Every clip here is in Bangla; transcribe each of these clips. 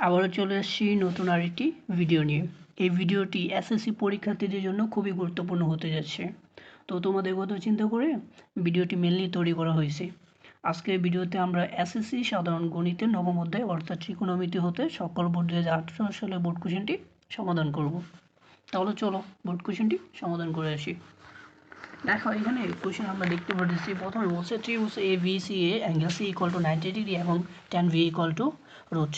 আবারও চলে এসেছি নতুন আরেকটি ভিডিও নিয়ে। এই ভিডিওটি এসএসসি পরীক্ষার্থীদের জন্য খুবই গুরুত্বপূর্ণ হতে যাচ্ছে। তো তোমাদের কথা চিন্তা করে ভিডিওটি মেনলি তৈরি করা হয়েছে। আজকের ভিডিওতে আমরা এসএসসি সাধারণ গণিতের নবম অধ্যায় অর্থাৎ ত্রিকোণমিতি হতে সকল বোর্ড দু হাজার আঠারো সালে বোর্ড কোশ্চেনটি সমাধান করব। তাহলে চলো বোর্ড কোশ্চেনটি সমাধান করে আসি। দেখো, এখানে কোশ্চেন আমরা দেখতে পাচ্ছি প্রথমে বলছে ত্রিভুজ A B C A angle C equal to ninety degree এবং tan B equal to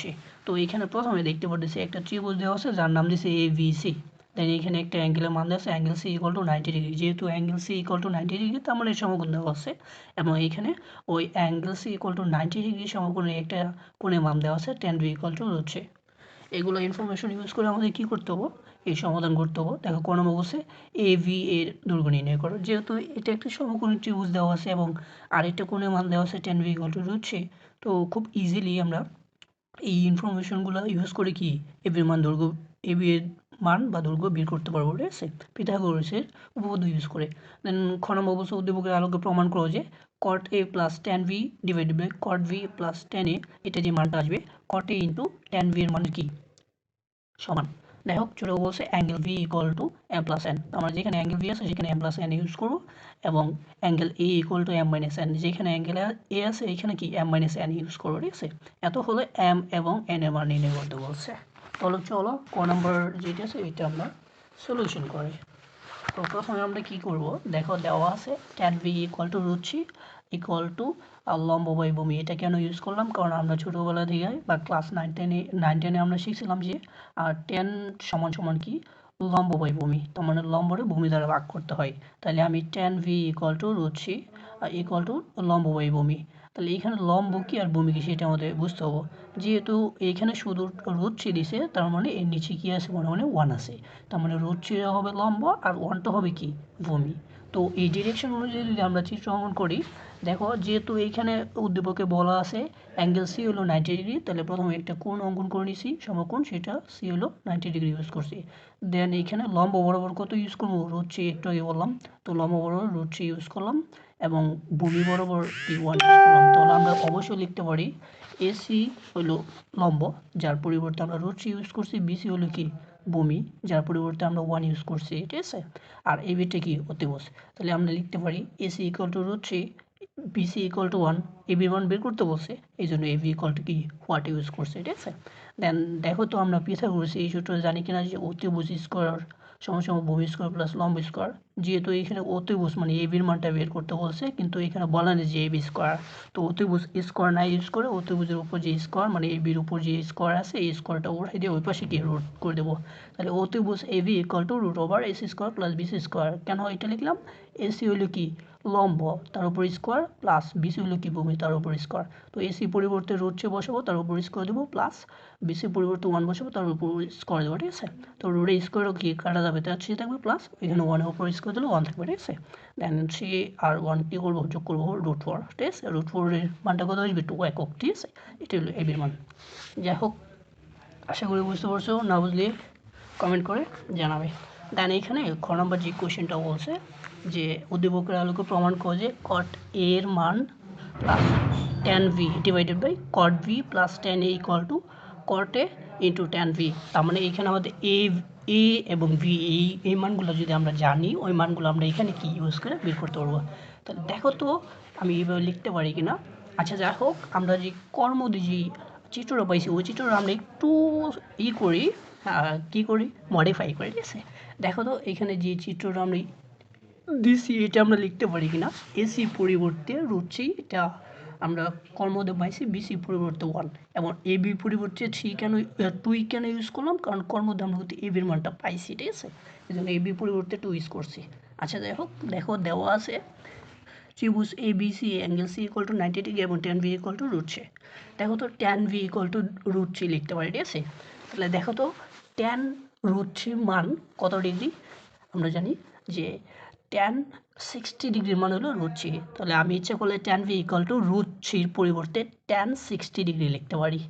C তো এখানে প্রথমে দেখতে পাচ্ছি একটা ত্রিভুজ দেওয়া আছে, যার নাম দিয়েছে এ ভি সি দেন এখানে একটা অ্যাঙ্গেলের মান দেওয়া আছে angle C equal to ninety degree যেহেতু angle C equal to ninety degree তার মানে সমকোণ দেওয়া আছে। এবং এখানে ওই angle C equal to ninety degree সমকোণে একটা কোণে মান দেওয়া আছে tan B equal to C এগুলো ইনফরমেশন ইউজ করে আমাদের কী করতে হবে? এই সমাধান করতে হবে। দেখো কোন অবশ্যই এ ভি এর দৈর্ঘ্য নির্ণয় করো। যেহেতু এটা একটা সমকোণী ত্রিভুজ দেওয়া আছে এবং আরেকটা কোণের মান দেওয়া আছে টেন ভি ইকুয়াল টু তো খুব ইজিলি আমরা এই ইনফরমেশনগুলো ইউজ করে কি এ বির মান দৈর্ঘ্য এ বি এর মান বা দৈর্ঘ্য বের করতে পারব, ঠিক আছে? পিথাগোরাসের উপপাদ্য ইউজ করে। দেন খ নম্বর অবশ্য উদ্দীপকের আলোকে প্রমাণ করো যে cot A plus tan B divided by cot B plus tan A এটা যে মানটা আসবে cot A into tan B এর মান কি? সমান। দেখো চলে বলছে angle B equal to M plus N আমরা যেখানে অ্যাঙ্গেল ভি আছে, সেখানে এম প্লাস এন ইউজ করব এবং angle A equal to M minus N যেখানে অ্যাঙ্গেল এ আছে, এখানে কি এম মাইনাস এন ইউজ করব, ঠিক আছে? এত হলো এম এবং এন এর মান নির্ণয় করতে বলছে। তাহলে চলো, ক নম্বর যেটা আছে এটা আমরা সলিউশন করি। তো প্রথমে আমরা কি করব? দেখো, দেওয়া আছে ট্যান ভি ইকুয়াল টু রুচি ইকুয়াল টু লম্ব বাই ভূমি এটা কেন ইউজ করলাম? কারণ আমরা ছোটোবেলা থেকে বা ক্লাস নাইন টেনে নাইন টেনে আমরা শিখছিলাম যে টেন সমান সমান কি? লম্ব বাই ভূমি তার মানে লম্বরে ভূমি দ্বারা ভাগ করতে হয়। তাহলে আমি টেন ভি ইকুয়াল টু রুচি ইকুয়াল টু লম্ব বাই ভূমি তাহলে এখানে লম্ব কি আর ভূমি কি সেটা আমাদের বুঝতে হবে। যেহেতু এখানে শুধু রুচি দিছে, তার মানে এর নিচে কি আছে? মনে মানে ওয়ান আছে। তার মানে রুচি হবে লম্ব আর ওয়ানটা হবে কি? ভূমি। তো এই ডিরেকশন অনুযায়ী যদি আমরা চিত্র অঙ্কন করি, দেখো যেহেতু এইখানে উদ্দীপকে বলা আছে অ্যাঙ্গেল সি হলো নাইনটি ডিগ্রি তাহলে প্রথমে একটা কোণ অঙ্কন করে নিছি, সমকোণ, সেটা সি হলো নাইনটি ডিগ্রি ইউজ করছি। দেন এইখানে লম্ব বরাবর কত ইউজ করব? রুচি একটু আগে বললাম। তো লম্ব বরাবর রুচি ইউজ করলাম। এবং ভূমি বরাবর কি ওয়ান ইউজ করলাম তাহলে আমরা অবশ্যই লিখতে পারি এসি হলো লম্ব, যার পরিবর্তে আমরা রুচি ইউজ করছি বিসি হলো কি? ভূমি, যার পরিবর্তে আমরা ওয়ান ইউজ করছি, ঠিক আছে? আর এই বিটটা কি? অতিবস তাহলে আমরা লিখতে পারি A C equal to root three B C equal to one A B মান বের করতে বলছে, এই জন্য এ বি ইকুয়াল টু কি? হোয়াট ইউজ করছে, ঠিক আছে? দেন দেখো তো আমরা পৃথক করছি এই সূত্র জানি কিনা যে অতিভুজ স্কোয়ার সমসম ভূমি স্কোয়ার প্লাস লম্ব স্কোয়ার যেহেতু এখানে অতিভুজ মানে এ বির মানটা বের করতে বলছে, কিন্তু এখানে বলা নেই যে এ বি স্কোয়ার তো অতিভুজ স্কোয়ার না ইউজ করে অতিভুজের উপর যে স্কোয়ার মানে এ বির উপর যে স্কোয়ার আছে, এই স্কোয়ারটা উঠাই দিয়ে ওই পাশে গিয়ে রুট করে দেবো। তাহলে অতিভুজ A B equal to root over A C square plus B C square কেন এটা লিখলাম? এসি হলো কি? লম্ব, তার উপর স্কোয়ার প্লাস বিসি হলো কি ভূমি, তার উপর স্কোয়ার তো এসি পরিবর্তে রোডছে বসাবো, তার উপর স্কোয়ার দেবো প্লাস বিসি পরিবর্তে ওয়ান বসাবো, তার উপর স্কোয়ার দেবো ঠিক আছে। তো রোডে স্কোয়ারও কি কাটা যাবে, তার থ্রি থাকবে প্লাস এখানে ওয়ানের উপর স্কোয়ার দিলে ওয়ান থাকবে, ঠিক আছে? দেন থ্রি আর ওয়ান কী করব, যোগ করব রুট ফোর ঠিক আছে? রুট ফোরের মানটা কত আসবে? টু একক, ঠিক আছে? এটা হলো এবির মান। যাই হোক, আশা করি বুঝতে পারছ, না বুঝলে কমেন্ট করে জানাবে। দেন এখানে খ নম্বর যে কোয়েশ্চেনটা বলছে যে উদ্দীপকের আলোকে প্রমাণ করে যে কট এর মান plus tan B divided by cot B plus tan A equal to cot A into tan B তার মানে এখানে আমাদের এ এ এবং ভি এই এই মানগুলো যদি আমরা জানি, ওই মানগুলো আমরা এখানে কি ইউজ করে বের করতে পারব? তাহলে দেখো তো, আমি এইভাবে লিখতে পারি কি না আচ্ছা যাই হোক, আমরা যে কর্ম যে চিত্রটা পাইছি, ওই চিত্রটা আমরা একটু ই করি কী করি? মডিফাই করি, ঠিক আছে? দেখো তো, এখানে যে চিত্রটা আমরা দিছি এটা আমরা লিখতে পারি কিনা? এসি পরিবর্তে রুচি, এটা আমরা কর্মদে পাইছি বিসি পরিবর্তে ওয়ান এবং এ বি পরিবর্তে থ্রি কেন টুই কেন ইউজ করলাম? কারণ কর্মদে আমরা কিন্তু এ বির মানটা পাইছি, ঠিক আছে? এই জন্য এ বি পরিবর্তে টু ইউজ করছি। আচ্ছা যাই হোক, দেখো, দেওয়া আছে। ত্রিভুজ A B C angle C equal to ninety degree এবং tan B equal to root three দেখো তো tan B equal to root three লিখতে পারি, ঠিক আছে? তাহলে দেখো তো টেন রুট থ্রি মান কত ডিগ্রি আমরা জানি যে টেন সিক্সটি ডিগ্রির মান হলো রুট তাহলে আমি ইচ্ছে করলে টেন ভি টু রুট পরিবর্তে টেন সিক্সটি ডিগ্রি লিখতে পারি।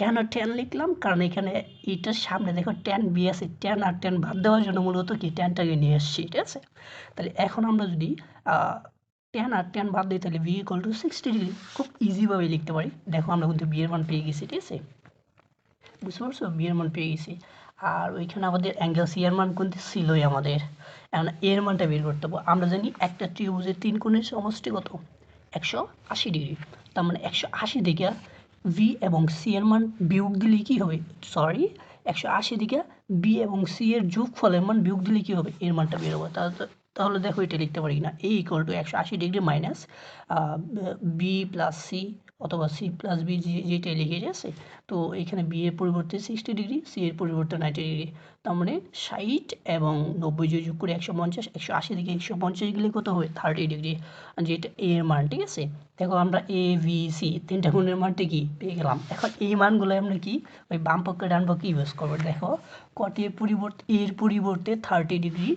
কেন টেন লিখলাম? কারণ এখানে এইটার সামনে দেখো টেন বি আছে টেন আর টেন বাদ দেওয়ার জন্য মূলত কি? টেনটাকে নিয়ে এসছি, ঠিক আছে? তাহলে এখন আমরা যদি টেন আর টেন বাদ দিই, তাহলে ভি টু সিক্সটি ডিগ্রি খুব ইজিভাবে লিখতে পারি। দেখো আমরা কিন্তু বিয়ের মান পেয়ে গেছি, ঠিক আছে? বুঝতে পারছ? বি এর মান পেয়ে গেছি। আর ওইখানে আমাদের অ্যাঙ্গেল সি এর মান কিন্তু ছিলই আমাদের। এখন এর মানটা বের করতে হবে। আমরা জানি একটা ত্রিভুজের তিন কোণের সমষ্টি কত? একশো আশি ডিগ্রি। তার মানে একশো আশি থেকে ভি এবং সি এর মান বিয়োগ দিলে কী হবে? সরি একশো আশি থেকে বি এবং সি এর যোগ ফলের মান বিয়োগ দিলে কী হবে? এর মানটা বের হবে। তাহলে তাহলে দেখো এটা লিখতে পারি না এ ইকুয়াল টু একশো আশি degree minus B plus C অথবা সি প্লাস বি যেটাই লিখে যাচ্ছে, তো এখানে বি এর পরিবর্তে সিক্সটি ডিগ্রি সি এর পরিবর্তে নাইনটি ডিগ্রি তার মানে ষাট এবং নব্বই যদি যোগ করে একশো পঞ্চাশ, একশো আশি থেকে একশো পঞ্চাশ গেলে কত হবে থার্টি ডিগ্রি যেটা এ এর মান, ঠিক আছে? দেখো আমরা এ ভি সি তিনটা গুণের মানটা কি পেয়ে গেলাম? এখন এই মানগুলো আমরা কি, ওই বাম পক্ষে ডান পক্ষে ইউজ করব। দেখো কটের পরিবর্তে এর পরিবর্তে থার্টি ডিগ্রি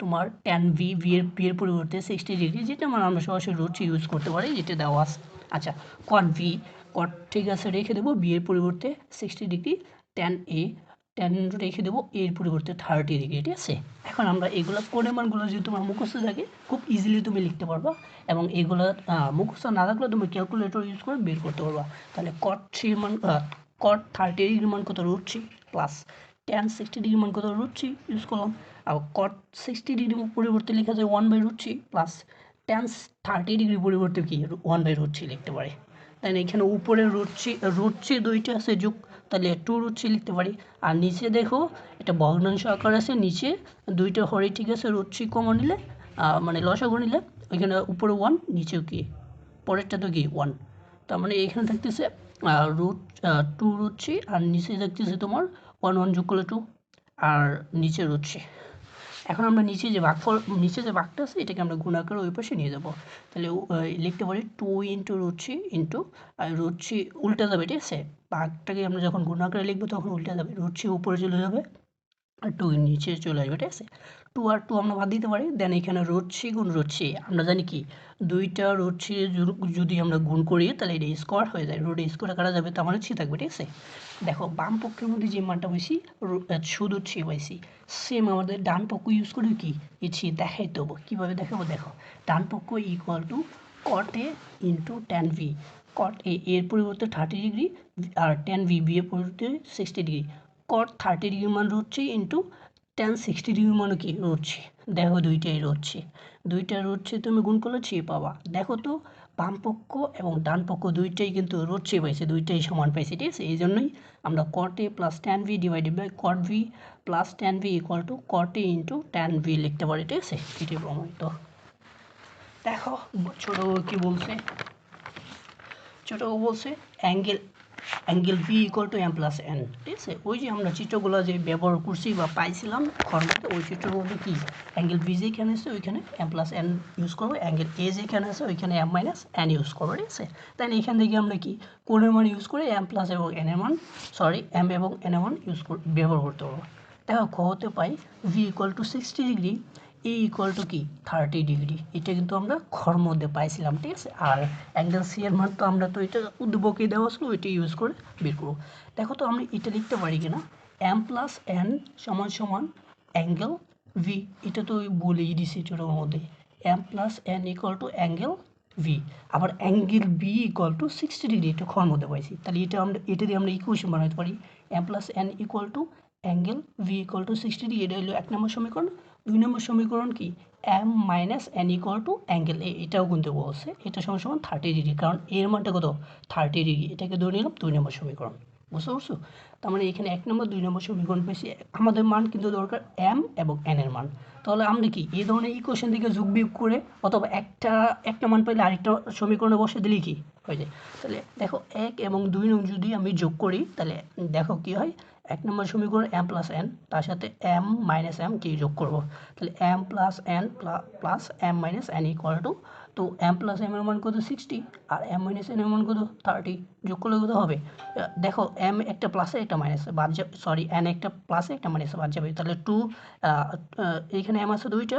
তোমার টেন ভি ভি এর ভি এর পরিবর্তে সিক্সটি ডিগ্রি যেটা মানে আমরা সরাসরি রুটস ইউজ করতে পারি, যেটা দেওয়া আছে। আচ্ছা কট ভি কট ঠিক আছে, রেখে দেবো। বি এর পরিবর্তে sixty degree tan A tan রেখে দেবো, এর পরিবর্তে থার্টি ডিগ্রি ঠিক আছে? এখন আমরা এগুলো কোণের মানগুলো যদি তোমার মুখস্থ থাকে, খুব ইজিলি তুমি লিখতে পারবা এবং এগুলো মুখস্থ না থাকলে তুমি ক্যালকুলেটর ইউজ করে বের করতে পারবা। তাহলে কট থ্রি মান কট থার্টি ডিগ্রি মান কত root three plus tan sixty degree মান কত রুট থ্রি ইউজ করলাম আর কট সিক্সটি ডিগ্রি পরিবর্তে লেখা যায় one by root three plus tan thirty degree পরিবর্তে কি? ওয়ান বাই রুট থ্রি লিখতে পারে। তাই এখানে উপরে রুট থ্রি রুট থ্রি দুইটা আছে, যোগ তাহলে টু রুট থ্রি লিখতে পারি। আর নিচে দেখো, এটা ভগ্নাংশ আকার আছে, নিচে দুইটা হরে, ঠিক আছে রুট থ্রি কমন নিলে মানে লসাগু নিলে, ওইখানে উপরে ওয়ান নিচেও কি? পরেরটা তো কি? ওয়ান তার মানে এখানে থাকতেছে রুট টু রুট থ্রি আর নিচে থাকতেছে তোমার ওয়ান ওয়ান যোগ করলে টু আর নিচে রুট থ্রি এখন আমরা নিচে যে ভাগফল নিচে যে ভাগটা আছে, এটাকে আমরা গুণ আকারে ওই পাশে নিয়ে যাব। তাহলে লিখতে পারি two into root three into root three উল্টে যাবে, ঠিক আছে? ভাগটাকে আমরা যখন গুণ আকারে লিখব, তখন উল্টে যাবে। রুট থ্রি উপরে চলে যাবে। আর টু নিচে চলে আসবে, ঠিক আছে? টু আর টু আমরা বাদ দিতে পারি দেন এখানে থ্রি গুণ থ্রি আমরা জানি কি, দুইটা থ্রি যদি আমরা গুণ করি, তাহলে এটা স্কোয়ার হয়ে যায় রোডে স্কোয়ার করা যাবে তো আমার ছি থাকবে, ঠিক আছে? দেখো, বাম পক্ষের মধ্যে যে মানটা পাইছি শুধু থ্রি পাইছি। সেম আমাদের ডান পক্ষ ইউজ করে কি? থ্রি দেখাই দেবো কীভাবে দেখাবো? দেখো, ডান পক্ষ equal to cot A into tan B cot A এর পরিবর্তে থার্টি ডিগ্রি আর টেন ভি বি এর পরিবর্তে সিক্সটি ডিগ্রি কট থার্টি ডিগ্রি মান root three into tan sixty degree মানও কি রুটছি? দেখো দুইটাই রুটছি। দুইটা রুটছি তুমি গুণ করলে ছি পাবা। দেখো তো, বাম পক্ষ এবং ডান পক্ষ দুইটাই কিন্তু রুটছি পাইছে দুইটাই সমান পাইছে, ঠিক আছে? এই জন্যই আমরা cot A plus tan B divided by cot B plus tan B equal to cot A into tan B লিখতে পারি, ঠিক আছে? এটি প্রমাণিত। দেখো, ছোটো কি বলছে? ছোটো বলছে angle angle B equal to M plus N ঠিক আছে? ওই যে আমরা চিত্রগুলো যে ব্যবহার করছি বা পাইছিলাম খরমতে ওই চিত্রের মধ্যে কি? অ্যাঙ্গেল ভি যেখানে আছে, ওইখানে এম প্লাস এন ইউজ করব। অ্যাঙ্গেল এ যেখানে আছে, ওইখানে এম মাইনাস এন ইউজ করব, ঠিক আছে? তাই এখান থেকে আমরা কি? কোণের মান ইউজ করে এম প্লাস এবং এন এর মান সরি এম এবং এন এর মান ইউজ ব্যবহার করতে পারব। দেখো খ হতে পাই? B equal to sixty degree A equal to কি? থার্টি ডিগ্রি এটা কিন্তু আমরা খর মধ্যে পাইছিলাম, ঠিক আছে? আর অ্যাঙ্গেল সি এর মান তো আমরা তো এটা উদ্দীপকে দেওয়া ছিল, ওইটা ইউজ করে বের করব। দেখো তো আমরা এটা লিখতে পারি কিনা? এম প্লাস এন সমান সমান অ্যাঙ্গেল ভি এটা তো বলেই দিছি ছোটোর মধ্যে। M plus N equal to angle B আবার angle B equal to sixty degree এটা খর মধ্যে পাইছি। তাহলে এটা আমরা, এটা দিয়ে আমরা ইকুয়েশন বানাতে পারি। M plus N equal to angle B equal to sixty degree এটা হলো এক নম্বর সমীকরণ। দুই নম্বর সমীকরণ কি? M minus N equal to angle A এটাও কিন্তু বলছে এটা সমান সমান থার্টি ডিগ্রি কারণ এর মানটা কত? থার্টি ডিগ্রি এটাকে ধরে নিলাম দুই নম্বর সমীকরণ। বুঝতে পারছ? তার মানে এখানে এক নম্বর, দুই নম্বর সমীকরণ পেয়েছি। আমাদের মান কিন্তু দরকার এম এবং এন এর মান। তাহলে আমরা কি, এই ধরনের ইকুয়েশন থেকে যোগ বিয়োগ করে, অথবা একটা একটা মান পাইলে আরেকটা সমীকরণে বসে দিলে কি? হয়ে যায়। তাহলে দেখো, এক এবং দুই নং যদি আমি যোগ করি, তাহলে দেখো কি হয়? এক নম্বর সমীকরণ এম প্লাস এন তার সাথে এম মাইনাস এম কে যোগ করব? তাহলে M plus N plus M minus N equal to তো এম প্লাস এম এর মান কত? সিক্সটি আর এম মাইনাস এন এর মান কত? থার্টি যোগ করলে কত হবে? দেখো এম একটা প্লাসে একটা মাইনাসে বাদ যাবে সরি এন একটা প্লাসে একটা মাইনাসে বাদ যাবে। তাহলে টু এইখানে এম আছে দুইটা,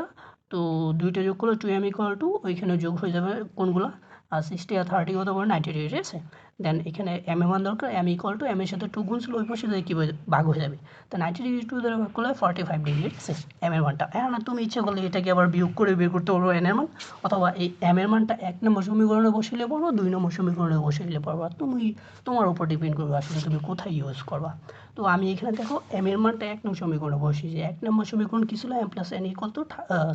তো দুইটা যোগ করলে টু এম ইকুয়াল টু ওইখানে যোগ হয়ে যাবে কোনগুলো? আর সিক্সটি আর থার্টি কত করে নাইনটি ঠিক আছে? দেন এখানে এম এর মান দরকার এম ইকুয়াল টু এম এর সাথে টু গুণ ছিল ওই পাশে কী ভাগ হয়ে যাবে। তো নাইনটি ডিগ্রি টু দ্বারা ভাগ করলে ফর্টি ফাইভ ডিগ্রি ঠিক এম এর মানটা। এখন তুমি ইচ্ছে করলে এটাকে আবার বিয়োগ করে বের করতে পারব এন এর মান, অথবা এই এম এর মানটা এক নম্বর সমীকরণে বসাইলে পারব, দুই নম্বর সমীকরণে বসাইলে পারব। তুমি, তোমার উপর ডিপেন্ড করবে আসলে তুমি কোথায় ইউজ করবা। তো আমি এখানে দেখো এম এর মানটা এক নম্বর সমীকরণে বসিয়েছি এক নম্বর সমীকরণ কী ছিল? M plus N equal to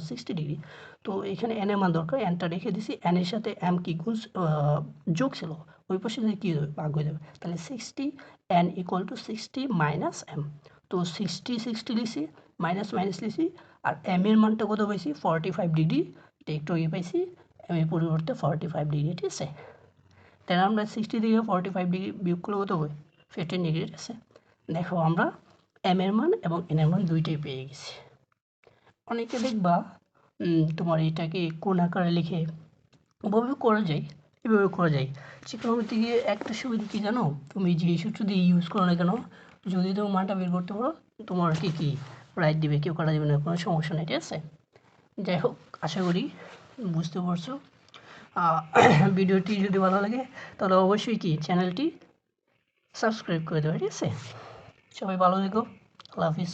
sixty degree তো এখানে এন এর মান দরকার এনটা রেখে দিছি এন এর সাথে এম কি গুণ যোগ ছিল? ওই পাশে কী হবে ভাগ হয়ে যাবে। তাহলে sixty n equal to sixty minus m তো সিক্সটি সিক্সটি লিখছি মাইনাস মাইনাস লিখছি, আর এম এর মানটা কত পাইছি? ফর্টি ফাইভ ডিগ্রি এটা একটু আগে পাইছি এম এর পরিবর্তে ফর্টি ফাইভ ডিগ্রি ঠিক আছে। তাহলে আমরা সিক্সটি থেকে ফর্টি ফাইভ ডিগ্রি বিয়োগ করলে কত হবে? ফিফটিন ডিগ্রি আছে। দেখো আমরা এম এর মান এবং এন এর মান দুইটাই পেয়ে গেছি। অনেকে দেখবা তোমার এটাকে কোন আকারে লিখে ওভাবে করা যায় এভাবে করা যায়। চিত্রমিতি গিয়ে একটা সুবিধা কি জানো? তুমি যে সূত্র দিয়ে ইউজ করো না কেন, যদি তুমি মানটা বের করতে পারো তোমার কি কি রাইট দিবে, কেউ কাটা দেবে না, কোনো সমস্যা নেই, ঠিক আছে? যাই হোক, আশা করি বুঝতে পারছ। ভিডিওটি যদি ভালো লাগে, তাহলে অবশ্যই কি চ্যানেলটি সাবস্ক্রাইব করে দেবে, ঠিক আছে? সবাই ভালো থেকো, আল্লাহ হাফিজ।